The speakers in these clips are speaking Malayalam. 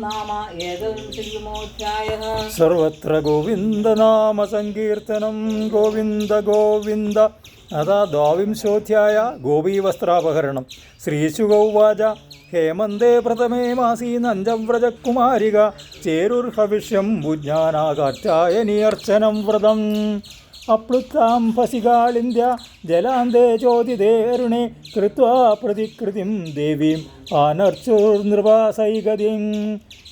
നാമ ഗോവിന്ദനാമ സങ്കീർത്തനം. ഗോവിന്ദ ഗോവിന്ദ അതാ ദ്വാവിംശോധ്യായ ഗോപീവസ്ത്രാപഹരണം ശ്രീശുഗൗവാച ഹേമന്തേ പ്രഥമേ മാസീ നഞ്ചവ്രജകുമാരിക ചേരുർഹവിഷ്യം ഭുജ്ഞാനാകാറ്റായനിയർച്ചനം വ്രതം. അപ്ലുത്താം പസികാളിന്ത്യ ജലാന്തേ ചോദിതേരുണേ കൃത്വാ പ്രതികൃതിം ദേവീം ആനർച്ചുർനൃപാസൈകതിം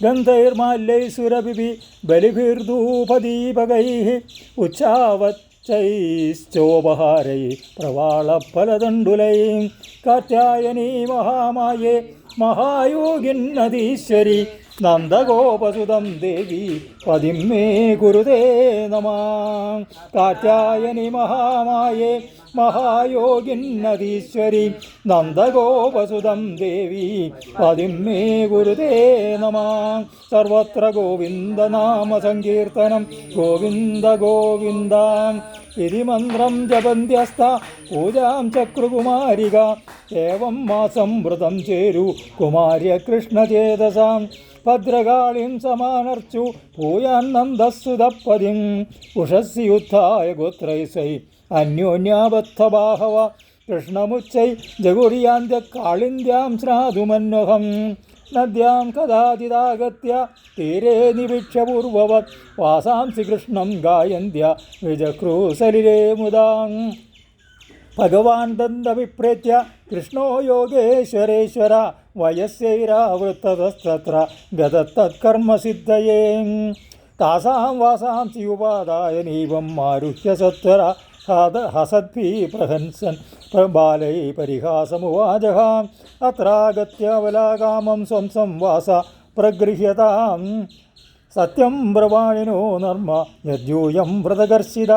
ഗന്ധൈർമാല്യൈസുരഭിഭി ബലിഭിർദൂപദീപകൈ ഉച്ചാവച്ചൈശ്ചോപഹാരൈ പ്രവാളഫലദണ്ഡുലൈ കാത്യായനീ മഹാമായേ മഹായോഗിന്നതീശ്വരി നന്ദഗോപസുതം ദേവി പതിം മേ ഗുരുതേ നമ. കാത്യായനി മഹാമായേ മഹായോഗിന്നതീശ്വരി നന്ദഗോപസുതം ദേവി പതിം മേ ഗുരുതേ നമ. സർവത്ര ഗോവിന്ദനാമ സങ്കീർത്തനം ഗോവിന്ദ ഗോവിന്ദ. ഇതി മന്ത്രം ജപന്ത്യസ്ത പൂജാം ചക്രുകുമാരിക. ഏവം മാസം വ്രതം ചേരു കുമാര്യ കൃഷ്ണചേതസാം ഭദ്രകാളിം സമാനർച്ചു. ഭൂയാന്നന്ദസ്സുതപ്പതിം ഉഷസ്സിയുദ്ധായ ഗോത്രൈസൈ. അന്യോന്യാബദ്ധബാഹവ കൃഷ്ണമുച്ചൈ ജഗുര്യാന്ത്യ കാളിന്ദ്യാം ശ്രാതുമന്വഹം നദ്യാം കഥാചിതാഗത്യ തീരെ നിവിക്ഷപൂർവവത്. വാസാംസി കൃഷ്ണം ഗായന്ത്യ. വിജക്രൂസലിരേ മുദാം ഭഗവാൻ ദന്തവിപ്രേത്യ കൃഷ്ണോ യോഗേശ്വരേശ്വര വയസ്സൈരാവൃത്തതസ്തത്ര ഗതത്തത്കർമ്മസിദ്ധയേ. താസാം വാസാംസി ഉപാദായ നൈവം മാരുഹ്യ സത്വര ഹത ഹസദ്ഭി പ്രഹൻസൻ ബാലൈ പരിഹാസമുവാചക അത്രാഗത്യവലാകാമം സ്വം സംവാസ പ്രഗൃഹ്യതാം. സത്യം ബ്രവാണിനോ നർമ്മ യദ്യൂയം വ്രതകർഷിത.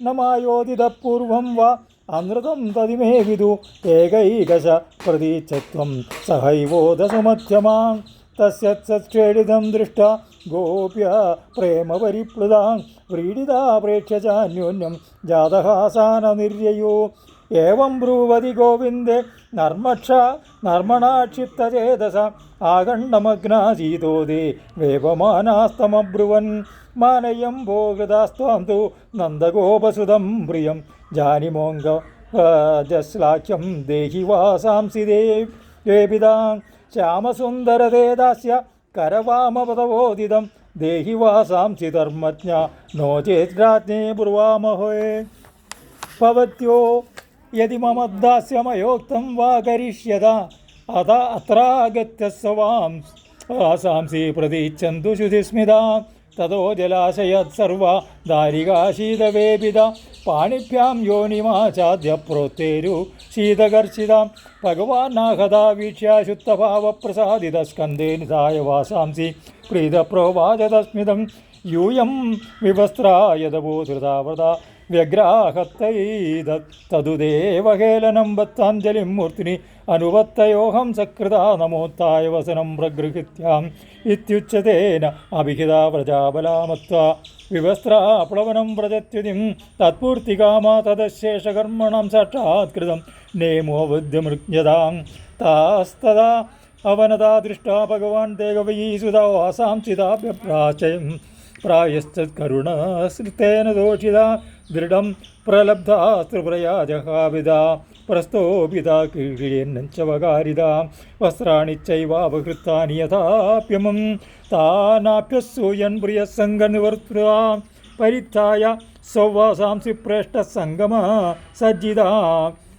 നമായോദിതപൂർവം വാ അനൃതം തതിമേ വിദു ഏകൈകശ പ്രതീച്ചത്വം സഹൈവോദസുമധ്യമാ. തസ്യേടിതം ദൃഷ്ട ഗോപ്യ പ്രേമപരിപ്ലുതാ. വ്രീഡിതാ പ്രേക്ഷ്യ ചാന്യോന്യം ജാതഹാസാന നിർയയോ ഏവം ബ്രൂവതി ഗോവിന്ദേ. നർമ്മക്ഷ നർമ്മണാക്ഷിപ്തചേതസ. ആകണ്ഡമഗ്നാസീതോദേ വേപമാനാസ്തമബ്രുവൻ. മാനയം ഭോഗതാസ്ത്വാം തു നന്ദഗോപസുതം പ്രിയം. ജാനിമോങ്ക ജശ്ലാഖ്യം ദേഹി വാസാംസി ദേവിതാ ശ്യാമസുന്ദരതേ ദാസ്യ കരവാമപദവോദിതം ദേഹി വാസാംസി ധർമ്മജ്ഞ നോ ചേത് രാജ്ഞേ ബ്രുവാമഹോയേ ഭവത്യോ യതി മമദ്ദാസ്യമയോക്തം വാ കരിഷ്യത. അത അത്രാഗത്യ സവാം ആസാംസി പ്രതീച്ഛന്തു ശുതിസ്മിത. തതോ ജലാശയത് സർവ ദാരികാശീതവേപിത. പാണിഭ്യാം യോനിമാചാദ്യ പ്രോത്തേരു ശീതകർഷിതാം ഭഗവാനാഹതാ വീക്ഷ്യ ശുദ്ധഭാവപ്രസാദിത സ്കന്ധേ നിധായ വാസാംസി. പ്രീതപ്രോവാചതസ്മിതം യൂയം വിവസ്ത്രായതബോധൃതാവൃത വ്യഗ്രാഹത്തൈത തതുദേവഹേലനം ബത്താഞ്ജലിം മൂർത്തിനി അനുവത്തയോഹം സകൃതാ നമോത്തായ വസനം പ്രഗൃഹിത്യാം ഇത്യുച്ചതേന അഭിഹിത പ്രജാബലാമത്വ വിവസ്ത്രാപ്ലവനം വ്രജത്യുതിം തത്പൂർത്തികാമാ തദശേഷകർമ്മണം സാക്ഷാത്കൃതം നേമോബുദ്ധ്യമൃജ്ഞതാം താസ്തദാ അവനതാ ദൃഷ്ടാ ഭഗവാൻ ദേവയീസുത വാസാംസിതാഭ്യപ്രാചയം പ്രായശ്ചരുണസ്തേന ദോഷിത ദൃഢം പ്രലബ്ധ ത്രിപുരയാ ജഹാവിത പ്രസ്തോപിത കീഴിയന്നവകാരിത വസ്ത്രാണി ചൈവാപഹൃത്താനി യഥാപ്യമം താനാഭ്യസൂയൻ പ്രിയസംഗനിവർത്തൃ പരിത്ഥായ സൗവാസാംസി പ്രേഷ്ടസംഗമ സജ്ജിത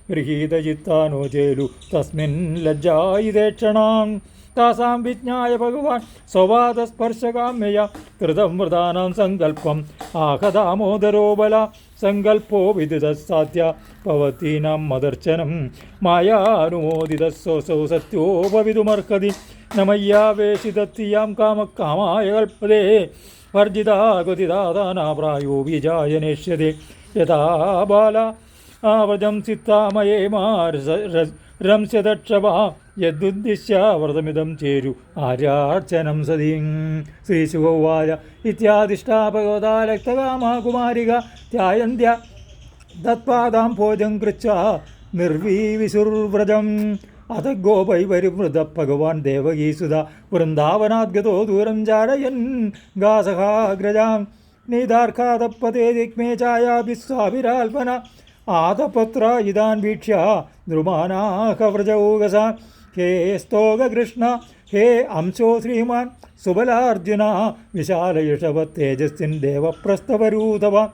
ഗൃഹീതചിത്താനോ ചേലു തസ്മിൻ ലജ്ജായിതേക്ഷണാം താസാം വിജ്ഞായ ഭഗവാൻ സ്വവാദസ്പർശകാമ്യ കൃതം വൃതാനാം സങ്കല്പം ആഹദാമോദരോബല സങ്കല്പോ വിദിതസാധ്യ ഭവതീനാം മദർശനം സത്യോ സത്യോപവിതുമർഹതി നമയ്യാവേശിതത്തിയാം കാമകാമായ കൽപ്പതേ. വർജിതാഗതിദാതാനാപ്രായോ വിജായനേഷ്യതേ. യഥാ ബാല ആവ്രജം സിത്താമയേ മാരംസ്യദക്ഷഭ യദ്ുദ്ദിശ്യ വ്രതമിതം ചേരു. ആരാർച്ചനം സതീം. ശ്രീശുഗൗവാച ഇത്യാദിഷ്ടാപഗോദാ രക്തകാമാ കുമാരിക ധ്യായന്ത്യ തത്പാദാം ഭോജം കൃച്ച നിർവീവിശുർവ്രജം അത ഗോപൈവരിവൃത ഭഗവാൻ ദേവകീസുത വൃന്ദാവനാദ്ഗതോ ദൂരം ചാടയൻ ഗാസഹാഗ്രജാം. നീതാർക്കാതപ്പതേ ദിഗ്മേ ഛായാഭിസ്വാഭിരാൽപന ആതപത്ര ഇതാൻ വീക്ഷ്യ. ദ്രുമാനാഹവ്രജൗകസ ഹേ സ്തോകകൃഷ്ണ ഹേ അംശോ ശ്രീമാൻ. സുബലാർജുന. വിശാലയുഷവ തേജസ്സിൻ ദേവപ്രസ്ഥവരൂതവ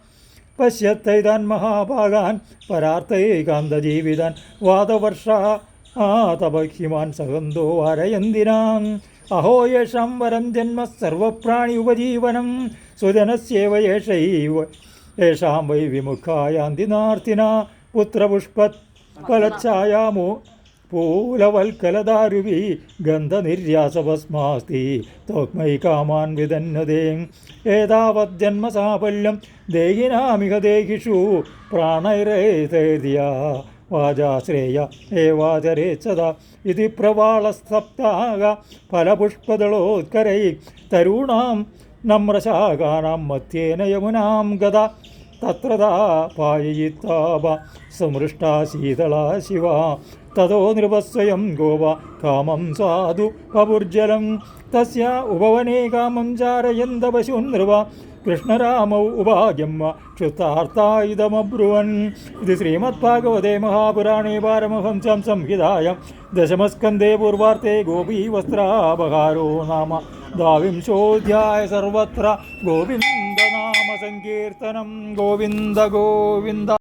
പശ്യത്തൈതാൻ മഹാഭാഗാൻ. പരാർത്ഥൈകാന്തജീവിതാൻ വാദവർഷ. ആ തപഹിമാൻ സഹന്തോ വരയന്തിനാ. അഹോ യേഷാം വരം ജന്മ സർവപ്രാണി ഉപജീവനം. സുജനസ്യേവ യേഷൈവ യേഷാം വൈ വിമുഖായാന്തിനാർത്തിന പുത്രപുഷ്പത്ഫലഛായാമോ പൂലവൽക്കലദാരുവി ഗന്ധനിര്യാസഭസ്മാസ്തി തോക്മൈ കാമാൻ വിതന്നതേ ഏതാവത് ജന്മസാഫല്യം ദേഹിനാമിക ദേഹിഷു പ്രാണൈരേതേര്യ വാചാശ്രേയ ഏവാചരേച്ഛത ഇതി പ്രവാളസ്തപ്താക ഫലപുഷ്പദളോത്കരൈ തരൂണാം നമ്രശാകാനാം മധ്യേന യമുനാം ഗത തത്രതാ പായയിത്താപ സമൃഷ്ടാ ശീതളാ ശിവ തതോ നൃപസ്വയം ഗോവ കാമം സാധു പപുർജലം തസ്യ ഉപവനേ കാമം ചാരയന്ത പശു നൃവ കൃഷ്ണരാമൗ ഉപാഗ്യം ക്ഷുത്താർത്ഥായുധമബ്രുവൻ ഇത് ശ്രീമദ്ഭാഗവതേ മഹാപുരാണേ പാരമഹംസം സംഹിതായം ദശമസ്കന്ധേ പൂർവാർത്തേ ഗോപീ വസ്ത്രാപഹാരോ നാമ ദ്വാവിംശോऽധ്യായ സർവത്ര ഗോവിന്ദനാമ സങ്കീർത്തനം. ഗോവിന്ദ ഗോവിന്ദ.